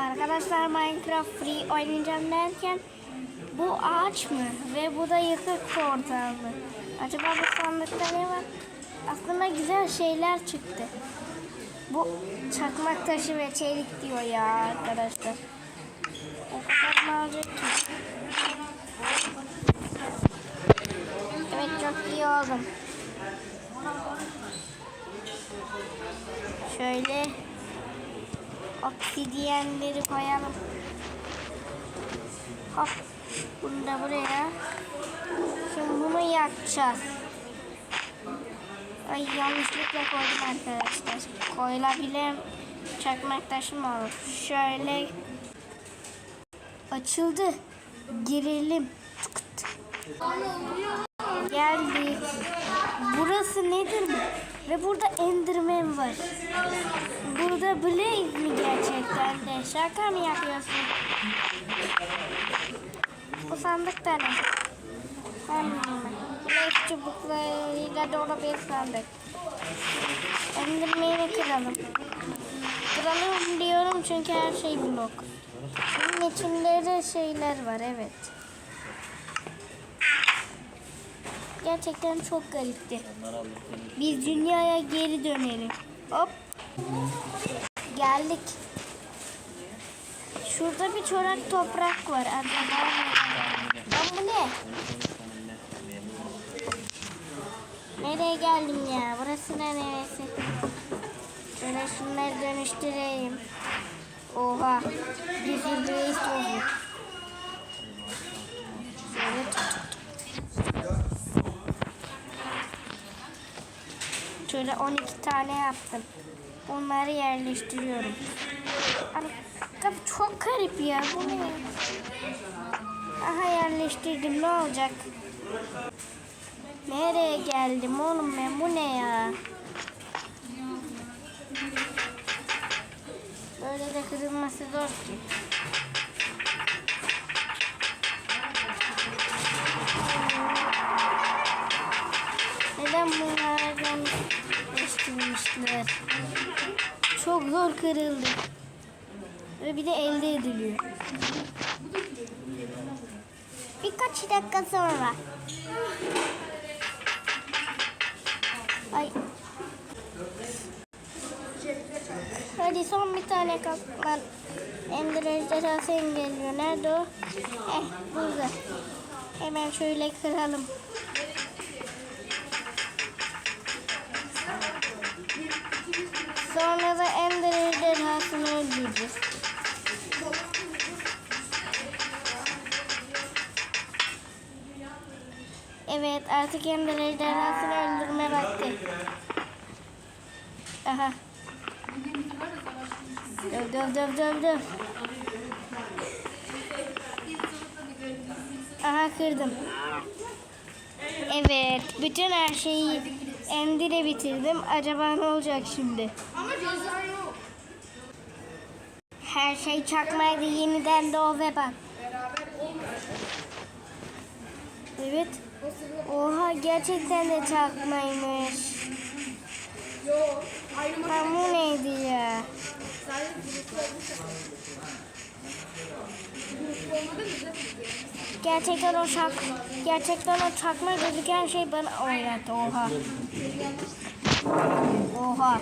Arkadaşlar Minecraft Free oynayacağım derken bu ağaç mı? Ve bu da yıkık portal mı? Acaba bu sandıkta ne var? Aslında güzel şeyler çıktı. Bu çakmak taşı ve çelik diyor ya arkadaşlar. O kadar mı ki? Evet çok iyi oldum. Şöyle obsidyenleri koyalım. Hop. Bunu da buraya. Şimdi bunu yakacağız. Ay yanlışlıkla koydum arkadaşlar. Koyulabilen çakmak taşı mı olur? Şöyle açıldı. Girelim. Tıkıt. Geldik. Burası nedir? Ve burada Enderman var. Burada Blaze mi gerçekten de? Şaka mı yapıyorsun? Bu sandık da ne? Hmm. Blaze çubuklarıyla dolu bir sandık. Enderman'i kıralım. Kıralım diyorum çünkü her şey blok. Bunun içinde de şeyler var evet. Gerçekten çok garipti. Biz dünyaya geri dönelim. Hop. Geldik. Şurada bir çorak toprak var. Acaba Lan bu ne? Nereye geldim ya? Burası ne neresi? Şöyle şunları dönüştüreyim. Oha. Bir sürü reis oldu. Şöyle 12 tane yaptım. Bunları yerleştiriyorum. Abi, abi çok garip ya. Bu ne? Aha yerleştirdim. Ne olacak? Nereye geldim oğlum ben? Bu ne ya? Böyle de kırılması zor ki. Değiştirmişler? Çok zor kırıldı. Ve bir de elde ediliyor. Birkaç dakika sonra. Ay. Hadi son bir tane kaplan. Ender ejderhası geliyor. Nerede o? Eh burada. Hemen şöyle kıralım. Sonra da Ender ejderhasını öldüreceğiz. Evet artık Ender ejderhasını öldürme vakti. Aha. Döv döv döv döv döv. Aha kırdım. Evet bütün her şeyi Ender'e bitirdim. Acaba ne olacak şimdi? Her şey çakmaydı yeniden doğ ve bak. Evet. Oha gerçekten de çakmaymış. Ha bu neydi ya? Gerçekten o çak gerçekten o çakma gözüken şey bana oynattı. Oha. Oha.